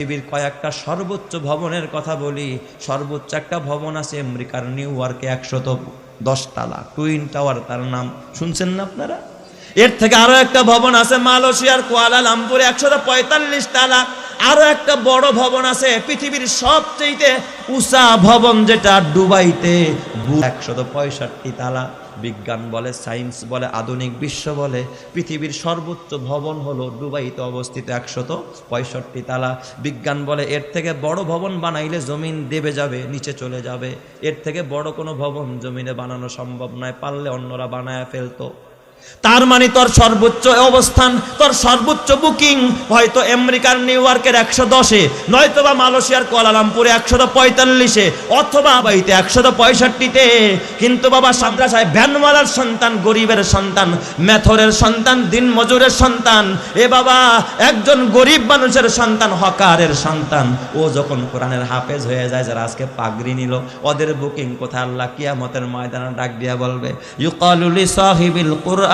পৃথিবীর কয়েকটা সর্বোচ্চ ভবনের কথা বলি, সর্বোচ্চ একটা ভবন আছে আমেরিকার নিউ ইয়র্কে একশত দশতলা টুইন টাওয়ার তার নাম। শুনছেন না আপনারা? এর থেকে আরও একটা ভবন আছে মালয়েশিয়ার কুয়ালালামপুরে, একশত পঁয়তাল্লিশ তালা। আরও একটা বড় ভবন আছে, পৃথিবীর সবচেয়ে উষা ভবন যেটা দুবাইতে। একশত পঁয়ষট্টি তালা বিজ্ঞান বলে, সায়েন্স বলে, আধুনিক বিশ্ব বলে। পৃথিবীর সর্বোচ্চ ভবন হলো দুবাইতে অবস্থিত একশত পঁয়ষট্টি তালা বিজ্ঞান বলে। এর থেকে বড় ভবন বানাইলে জমিন দেবে যাবে, নিচে চলে যাবে। এর থেকে বড় কোনো ভবন জমিনে বানানো সম্ভব নয়, পারলে অন্যরা বানায় ফেলতো। তার মানে তোর সর্বোচ্চ অবস্থান, তোর সর্বোচ্চ বুকিং, হয়তো আমেরিকার নিউ ইয়র্কের একশো দশে নয়তো বা মালয়েশিয়ার কোয়ালালামপুরে একশো পঁয়তাল্লিশে, অথবা বাইতে একশো পঁয়ষট্টিতে। কিন্তু বাবা সাদ্রাসায় ভ্যানওয়ালার সন্তান, গরিবের সন্তান, মেথরের সন্তান দিন মজুরের সন্তান। এ বাবা, একজন গরিব মানুষের সন্তান, হকারের সন্তান। ও যখন কোরআনের হাফেজ হয়ে যায়, যারা আজকে পাগড়ি নিল, ওদের বুকিং কোথায়? আল্লাহ কিয়ামতের ময়দানে ডাক দিয়া বলবে ইউকালুলি সাহিবিল কুরআন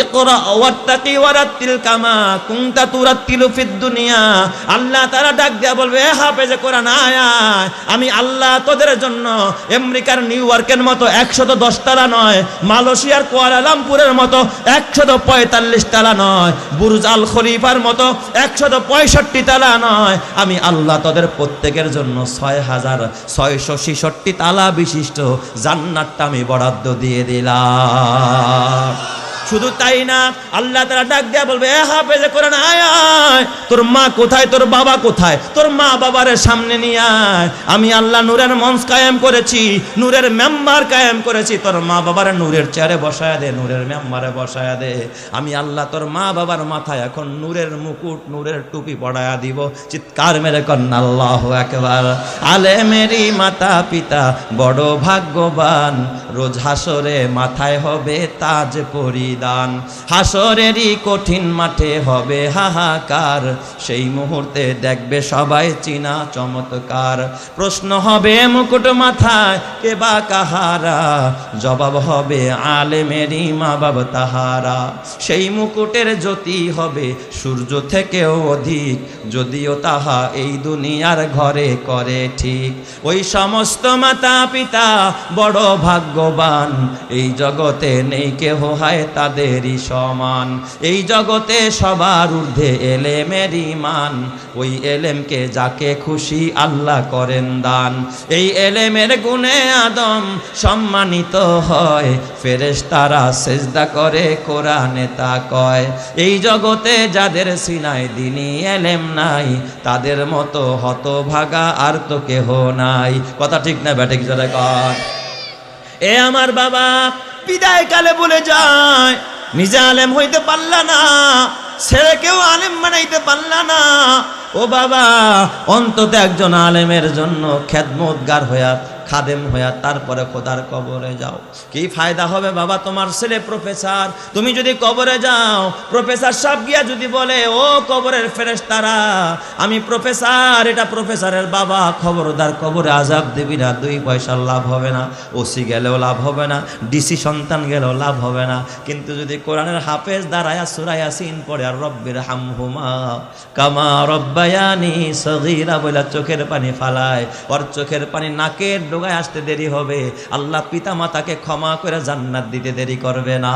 ইকরা ওয়াত্তাকি ওয়ারাত্তিল কামা কুনতা তুরাত্তিলু ফিদ দুনিয়া। আল্লাহ তারা ডাক দিয়া বলবে হাফেজে কোরআন আয়। আমি আল্লাহ তোদের জন্য আমেরিকার নিউ ইয়র্কের মতো একশত দশ তালা নয়, মালয়েশিয়ার কুয়ালালামপুরের মতো একশত পঁয়তাল্লিশ তালা নয়, বুরুজ আল খলিফার মতো একশত পঁয়ষট্টি তালা নয়। আমি আল্লাহ তোদের প্রত্যেকের জন্য ছয় হাজার ছয়শো ছেষট্টি তালা বিশিষ্ট জান্নাতটা আমি বরাদ্দ দিয়ে দিলাম। শুধু তাই না আল্লাহ তারা ডাক দেয়া বলবে এ করে কোরআন আয়। তোর মা কোথায়, তোর বাবা কোথায়? তোর মা বাবার সামনে নিয়ে আয়। আমি আল্লাহ নূরের মঞ্চ কায়েম করেছি, নূরের মেম্বার কায়েম করেছি। তোর মা বাবার নূরের চেয়ারে বসায় দে, নূরের মেম্বারে বসায় দে। আমি আল্লাহ তোর মা বাবার মাথায় এখন নূরের মুকুট, নূরের টুপি পড়ায়া দিব। চিৎকার মেরে কন্যা, আল্লাহ একবার আলে মেরি মাতা পিতা, বড় ভাগ্যবান। রোজ হাসরে মাথায় হবে তাজ পরিদান হাসরেরই কঠিন মাঠে হবে হাহাকার। সেই মুহূর্তে দেখবে সবাই চিনা, চমৎকার। প্রশ্ন হবে, মুকুট মাথায় কে বা কাহারা? জবাব হবে, আলেমেরই মা বাবা তাহারা। সেই মুকুটের জ্যোতি হবে, সূর্য থেকেও অধিক। যদিও তাহা এই দুনিয়ার ঘরে করে ঠিক। ওই সমস্ত মাতা পিতা বড় ভাগ্যবান। এই জগতে নেই কেহ হয় তাদেরই সমান। এই জগতে সবার ঊর্ধ্বে এলেমের ইমান ওই এলেমকে যাকে খুশি আল্লাহ করেন দান। এই এলেমের গুণে আদম সম্মানিত হয় ফেরেশ তারা সেজদা করে, কোরআনে তা কয়। এই জগতে যাদের সিনায় দিনী এলেম নাই, তাদের মতো হতভাগা আর তো কেহ নাই। কথা ঠিক না ব্যাটিক যারা কয় এ আমার বাবা বিদায় কালে বলে যায়, নিজে আলেম হইতে পারলা না। ছেলেকেও আলেম বানাইতে পারলা না। ও বাবা অন্তত একজন আলেমের জন্য খেদমতগার হইয়া খাদেম হইয়া তারপরে খোদার কবরে যাও। কি ফায়দা হবে বাবা তোমার ছেলে প্রফেসর? তুমি যদি কবরে যাও, প্রফেসর সব গিয়া যদি বলে, ও কবরের ফেরেস তারা আমি প্রফেসর, এটা প্রফেসরের বাবা, খবরদার কবরে আজাব দিবি না, দুই পয়সার লাভ হবে না, ওসি গেলেও লাভ হবে না, ডিসি সন্তান গেলেও লাভ হবে না। কিন্তু যদি কোরআনের হাফেজ দাঁড়ায়া সুরায়া সিন পড়ে, আর রব্বির হামহুমা কামা রব্বায়ানি সগীরা বলে চোখের পানি ফালায় ওর চোখের পানি নাকের ডোগায় আসতে দেরি হবে। আল্লাহ পিতা মাতাকে ক্ষমা করে জান্নাত দিতে দেরি করবে না।